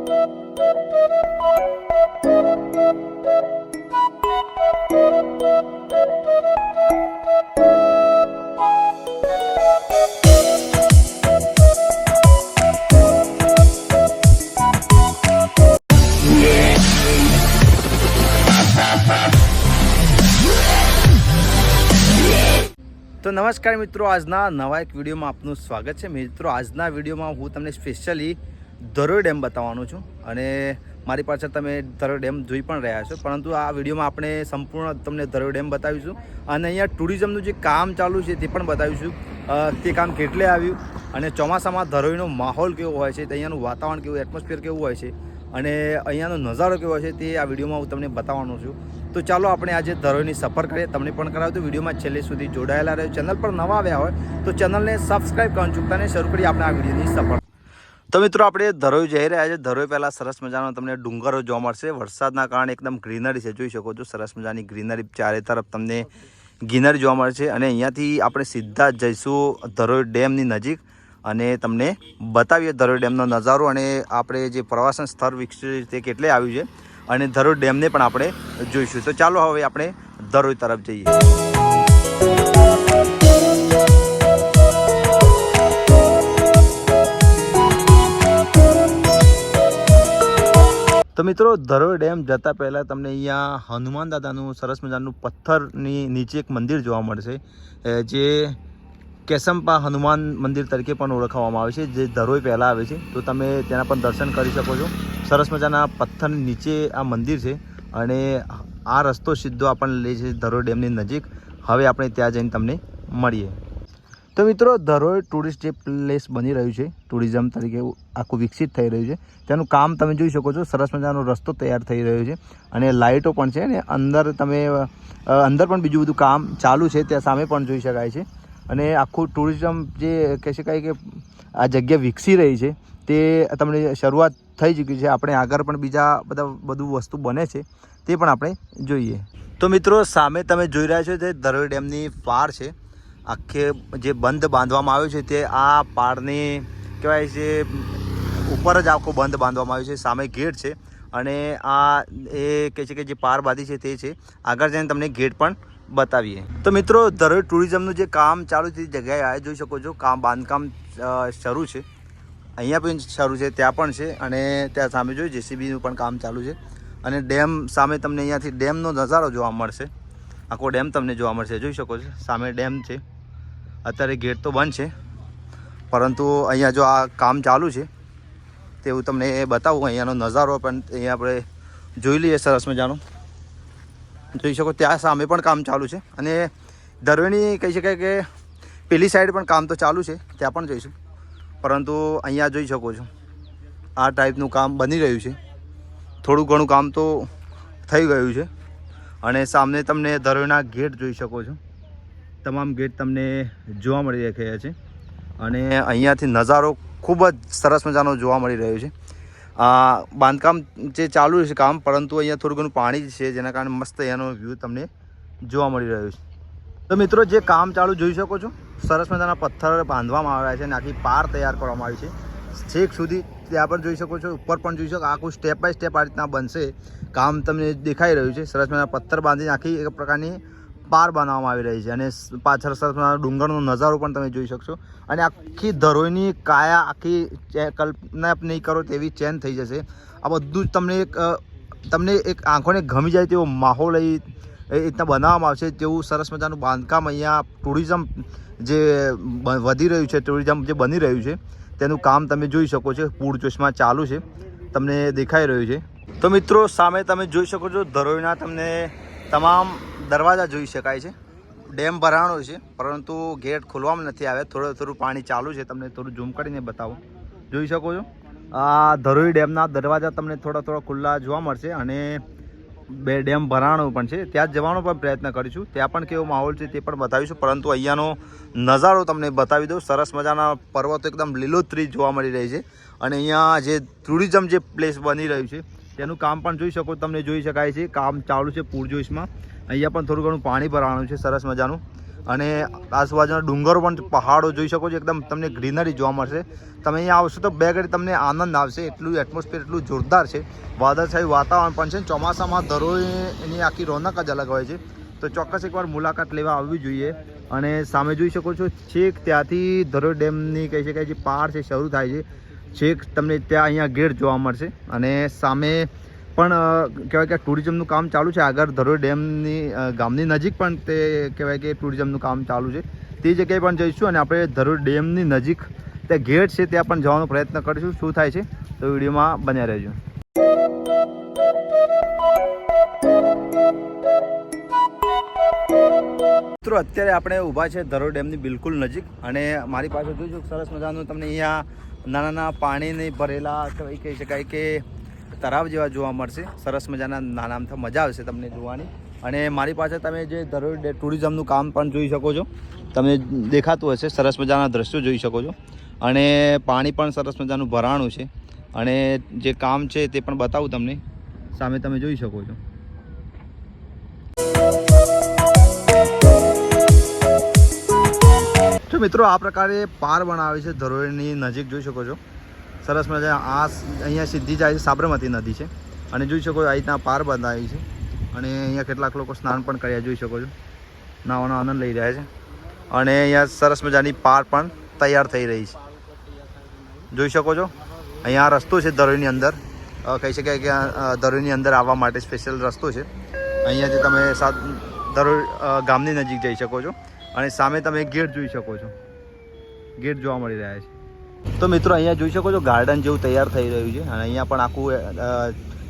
તો નમસ્કાર મિત્રો, આજના નવા એક વિડીયોમાં આપનું સ્વાગત છે. મિત્રો, આજના વિડીયોમાં હું તમને સ્પેશિયલી ધરોઈ ડેમ બતાવવાનો છું અને મારી પાછળ તમે ધરોઈ ડેમ જોઈ પણ રહ્યા છો. પરંતુ આ વિડીયોમાં આપણે સંપૂર્ણ તમને ધરોઈ ડેમ બતાવીશું અને અહીંયા ટુરિઝમનું જે કામ ચાલુ છે તે પણ બતાવીશું. તે કામ કેટલે આવ્યું અને ચોમાસામાં ધરોઈનો માહોલ કેવો હોય છે અહીંયાનું વાતાવરણ કેવું એટમોસ્ફિયર કેવું હોય છે અને અહીંયાનો નજારો કેવો છે તે આ વિડીયોમાં હું તમને બતાવવાનો છું. તો ચાલો આપણે આજે ધરોઈની સફર કરીએ. તમને પણ કરાવ્યું વિડીયોમાં છેલ્લે સુધી જોડાયેલા રહ્યો ચેનલ પર નવા આવ્યા હોય તો ચેનલને સબસ્ક્રાઈબ કરવાનું ચૂકતાને શરૂ કરી આપણે આ વિડીયોની સફર. તો મિત્રો આપણે ધરોઈ જઈ રહ્યા છે. ધરોઈ પહેલાં સરસ મજાનો તમને ડુંગરો જોવા મળશે. વરસાદના કારણે એકદમ ગ્રીનરી છે. જોઈ શકો છો, સરસ મજાની ગ્રીનરી ચારે તરફ તમને ગ્રીનરી જોવા મળશે. અને અહીંયાથી આપણે સીધા જઈશું ધરોઈ ડેમની નજીક અને તમને બતાવીએ ધરોઈ ડેમનો નજારો અને આપણે જે પ્રવાસન સ્થળ વિકસ્યું તે કેટલે આવ્યું છે. અને ધરોઈ ડેમને પણ આપણે જોઈશું. તો ચાલો હવે આપણે ધરોઈ તરફ જઈએ. તો મિત્રો, ધરોઈ ડેમ જતાં પહેલાં તમને અહીંયા હનુમાન દાદાનું સરસ મજાનું પથ્થરની નીચે એક મંદિર જોવા મળશે જે કેસમ્પા હનુમાન મંદિર તરીકે પણ ઓળખવામાં આવે છે, જે ધરોઈ પહેલાં આવે છે. તો તમે તેના પણ દર્શન કરી શકો છો. સરસ મજાના પથ્થરની નીચે આ મંદિર છે અને આ રસ્તો સીધો આપણને લે છે ધરોઈ ડેમની નજીક. હવે આપણે ત્યાં જઈને તમને મળીએ. તો મિત્રો, ધરોઈ ટુરિસ્ટ જે પ્લેસ બની રહ્યું છે ટુરિઝમ તરીકે આખું વિકસિત થઈ રહ્યું છે. તેનું કામ તમે જોઈ શકો છો, સરસ મજાનો રસ્તો તૈયાર થઈ રહ્યો છે અને લાઇટો પણ છે અને અંદર તમે અંદર પણ બીજું બધું કામ ચાલુ છે, ત્યાં સામે પણ જોઈ શકાય છે. અને આખું ટુરિઝમ જે કહી શકાય કે આ જગ્યા વિકસી રહી છે, તે તમને શરૂઆત થઈ ચૂકી છે. આપણે આગળ પણ બીજા બધા બધું વસ્તુ બને છે, તે પણ આપણે જોઈએ. તો મિત્રો, સામે તમે જોઈ રહ્યા છો તે ધરોઈ ડેમની પાર છે આખે જે બંધ બાંધવામાં આવ્યો છે તે આ પારની કહેવાય છે, ઉપર જ આખો બંધ બાંધવામાં આવ્યો છે, સામે ગેટ છે અને આ એ કહે છે કે જે પાર બાંધી છે તે છે. આગળ જઈને તમને ગેટ પણ બતાવીએ. તો મિત્રો ધરોઈ ટુરિઝમનું જે કામ ચાલુ છે તે જગ્યાએ આ જોઈ શકો છો. કામ, બાંધકામ શરૂ છે. અહીંયા પણ શરૂ છે, ત્યાં પણ છે અને ત્યાં સામે જોઈ, જેસીબીનું પણ કામ ચાલુ છે. અને ડેમ સામે તમને અહીંયાથી ડેમનો નજારો જોવા મળશે. આખો ડેમ તમને જોવા મળશે. જોઈ શકો છો, સામે ડેમ છે. અત્યારે ગેટ તો બંધ છે, પરંતુ અહીંયા જો આ કામ ચાલુ છે તેવું તમને બતાવું, અહીંયાનો નજારો પણ અહીંયા આપણે જોઈ લઈએ સરસ મજાનો. જોઈ શકો, ત્યાં સામે પણ કામ ચાલુ છે, અને દરવેણી કહી શકાય કે પેલી સાઈડ પણ કામ તો ચાલુ છે, ત્યાં પણ જોઈશું. પરંતુ અહીંયા જોઈ શકો છો, આ ટાઈપનું કામ બની રહ્યું છે. થોડું ઘણું કામ તો થઈ ગયું છે. અને સામે તમને ધરોઈના ગેટ જોઈ શકો છો. તમામ ગેટ તમને જોવા મળી રહ્યા છે. અને અહીંયાથી નજારો ખૂબ જ સરસ મજાનો જોવા મળી રહ્યો છે. આ બાંધકામ જે ચાલુ છે કામ, પરંતુ અહીંયા થોડું ઘણું પાણી છે, જેના કારણે મસ્ત અહીંયાનો વ્યૂ તમને જોવા મળી રહ્યો છે. તો મિત્રો, જે કામ ચાલુ જોઈ શકો છો, સરસ મજાના પથ્થર બાંધવામાં આવ્યા છે અને આખી પાર તૈયાર કરવામાં આવી છે. છેક સુધી ત્યાં પણ જોઈ શકો છો, ઉપર પણ જોઈ શકો આખું સ્ટેપ બાય સ્ટેપ આ રીતના બનશે. કામ તમને દેખાઈ રહ્યું છે, સરસ મજાના પથ્થર બાંધીને આખી એક પ્રકારની પાર બનાવવામાં આવી રહી છે. અને પાછળ સરસ મજાના ડુંગરનો નજારો પણ તમે જોઈ શકશો. અને આખી ધરોઈની કાયા, આખી કલ્પના નહીં કરો તેવી ચેન થઈ જશે. આ બધું જ તમને એક તમને એક આંખોને ગમી જાય તેવો માહોલ એ રીતના બનાવવામાં આવશે. તેવું સરસ મજાનું બાંધકામ અહીંયા ટુરિઝમ જે વધી રહ્યું છે ટુરિઝમ જે બની રહ્યું છે તેનું કામ તમે જોઈ શકો છો. પૂરજોશમાં ચાલુ છે. તમને દેખાઈ રહ્યું છે. તો મિત્રો, સામે તમે જોઈ શકો છો, ધરોઈના તમને તમામ દરવાજા જોઈ શકાય છે. ડેમ ભરાણો છે, પરંતુ ગેટ ખોલવામાં નથી આવ્યા. થોડું થોડું પાણી ચાલુ છે. તમને થોડું ઝૂમ કરીને બતાવું. જોઈ શકો છો? આ ધરોઈ ડેમના દરવાજા તમને થોડા થોડા ખુલ્લા જોવા મળશે અને બે ડેમ ભરાણો પણ છે. ત્યાં જવાનો પણ પ્રયત્ન કરીશું. ત્યાં પણ કેવો માહોલ છે તે પણ બતાવીશું. પરંતુ અહીંયાનો નજારો તમને બતાવી દઉં. સરસ મજાના પર્વતો એકદમ લીલોતરી જોવા મળી રહી છે. અને અહીંયા જે ટુરિઝમ જે પ્લેસ બની રહ્યું છે, તેનું કામ પણ જોઈ શકો, તમને જોઈ શકાય છે. કામ ચાલુ છે પૂરજોશમાં અહીંયા પણ થોડું ઘણું પાણી ભરાવાનું છે સરસ મજાનું. અને આજુબાજુના ડુંગરો પણ પહાડો જોઈ શકો છો. એકદમ તમને ગ્રીનરી જોવા મળશે. તમે અહીંયા આવશો તો બે ઘડી તમને આનંદ આવશે. એટલું એટમોસ્ફિયર એટલું જોરદાર છે. વાદળછાયું વાતાવરણ પણ છે. ચોમાસામાં ધરોઈની આખી રોનક જ અલગ હોય છે. તો ચોક્કસ એકવાર મુલાકાત લેવા આવવી જોઈએ. અને સામે જોઈ શકો છો, છેક ત્યાંથી ધરોઈ ડેમની કહી શકાય જે પહાડ છે, શરૂ થાય છે. છેક તમને ત્યાં અહીંયા ગેટ જોવા મળશે. અને સામે પણ કહેવાય કે ટુરિઝમનું કામ ચાલુ છે. આગળ ધરોઈ ડેમની ગામની નજીક પણ તે કહેવાય કે ટુરિઝમનું કામ ચાલુ છે. તે જગ્યાએ પણ જઈશું અને આપણે ધરોઈ ડેમની નજીક ત્યાં ગેટ છે ત્યાં પણ જવાનો પ્રયત્ન કરીશું. શું થાય છે તો વિડીયોમાં બન્યા રહેજો. મિત્રો, અત્યારે આપણે ઊભા છે ધરોઈ ડેમની બિલકુલ નજીક અને મારી પાસે જોઈશું સરસ મજાનું તમને અહીંયા નાના નાના પાણીની ભરેલા કહી શકાય કે તળાવ જેવા જોવા મળશે. સરસ મજાના નાના આમથી મજા આવશે તમને જોવાની. અને મારી પાસે તમે જે ધરોઈ ટુરિઝમનું કામ પણ જોઈ શકો છો. તમને દેખાતું હશે, સરસ મજાના દ્રશ્યો જોઈ શકો છો. અને પાણી પણ સરસ મજાનું ભરાણું છે. અને જે કામ છે તે પણ બતાવું તમને. સામે તમે જોઈ શકો છો. જો મિત્રો, આ પ્રકારે પાર બનાવે છે ધરોઈની નજીક જોઈ શકો છો. સરસ મજા આ અહીંયા સીધી જાય છે સાબરમતી નદી છે. અને જોઈ શકો આ રીતના પાર બંધાવી છે. અને અહીંયા કેટલાક લોકો સ્નાન પણ કર્યા જોઈ શકો છો. નાવાનો આનંદ લઈ રહ્યા છે. અને અહીંયા સરસ મજાની પાર પણ તૈયાર થઈ રહી છે. જોઈ શકો છો? અહીંયા રસ્તો છે ધરોઈની અંદર. કહી શકાય કે ધરોઈની અંદર આવવા માટે સ્પેશિયલ રસ્તો છે. અહીંયાથી તમે સાત ધરોઈ ગામની નજીક જઈ શકો છો. અને સામે તમે ગેટ જોઈ શકો છો. ગેટ જોવા મળી રહ્યા છે. તો મિત્રો અહીંયા જોઈ શકો છો ગાર્ડન જેવું તૈયાર થઈ રહ્યું છે અને અહીંયા પણ આખું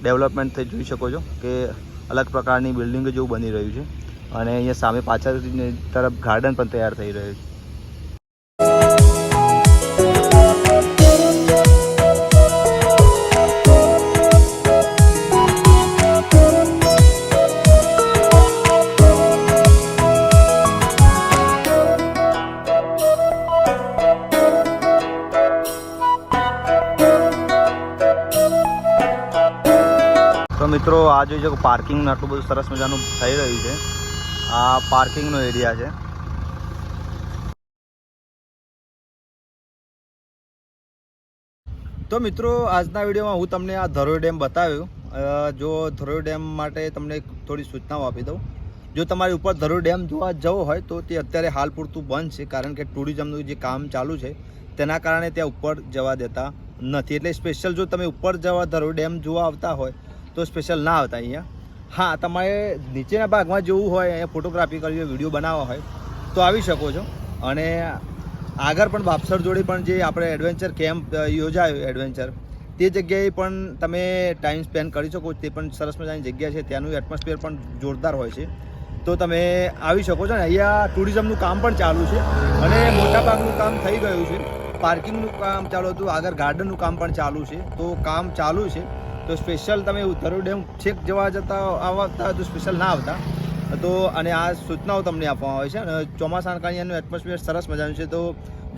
ડેવલપમેન્ટ થઈ જોઈ શકો છો કે અલગ પ્રકારની બિલ્ડિંગ જેવું બની રહ્યું છે. અને અહીંયા સામે પાછળ તરફ ગાર્ડન પણ તૈયાર થઈ રહ્યું છે. મિત્રો, આ જોઈ શકો પાર્કિંગ આટલું બધું સરસ મજાનું થઈ રહ્યું છે. આ પાર્કિંગનો એરિયા છે. તો મિત્રો, આજના વિડીયોમાં હું તમને આ ધરોઈ ડેમ બતાવ્યું. જો ધરોઈ ડેમ માટે તમને થોડી સૂચનાઓ આપી દઉં. જો તમારે ઉપર ધરોઈ ડેમ જોવા જવો હોય, તો તે અત્યારે હાલ પૂરતું બંધ છે, કારણ કે ટુરિઝમનું જે કામ ચાલુ છે, તેના કારણે ત્યાં ઉપર જવા દેતા નથી. એટલે સ્પેશિયલ જો તમે ઉપર જવા ધરોઈ ડેમ જોવા આવતા હોય તો સ્પેશિયલ ના આવતા અહીંયા. હા, તમારે નીચેના ભાગમાં જોવું હોય, અહીંયા ફોટોગ્રાફી કરવી હોય વીડિયો બનાવવા હોય, તો આવી શકો છો. અને આગળ પણ બાપસર જોડે પણ જે આપણે એડવેન્ચર કેમ્પ યોજાયો એડવેન્ચર તે જગ્યાએ પણ તમે ટાઈમ સ્પેન્ડ કરી શકો. તે પણ સરસ મજાની જગ્યા છે. ત્યાંનું એટમોસ્ફિયર પણ જોરદાર હોય છે. તો તમે આવી શકો છો ને. અહીંયા ટુરિઝમનું કામ પણ ચાલુ છે અને મોટાભાગનું કામ થઈ ગયું છે. પાર્કિંગનું કામ ચાલુ હતું. આગળ ગાર્ડનનું કામ પણ ચાલુ છે. તો કામ ચાલુ છે. તો સ્પેશિયલ તમે ધરોઈ ડેમ છેક જવા જતા આવતા તો સ્પેશિયલ ના આવતા. તો અને આ સૂચનાઓ તમને આપવામાં આવે છે અને ચોમાસાના કારણે એનું એટમોસ્ફિયર સરસ મજાનું છે. તો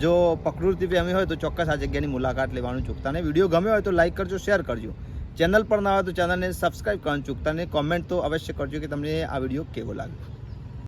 જો પ્રકૃતિ પ્રેમી હોય તો ચોક્કસ આ જગ્યાની મુલાકાત લેવાનું ચૂકતા નહીં. વીડિયો ગમ્યો હોય તો લાઇક કરજો શેર કરજો. ચેનલ પર ના હોય તો ચેનલને સબસ્ક્રાઈબ કરવાનું ચૂકતા નહીં. કોમેન્ટ તો અવશ્ય કરજો કે તમને આ વીડિયો કેવો લાગ્યો.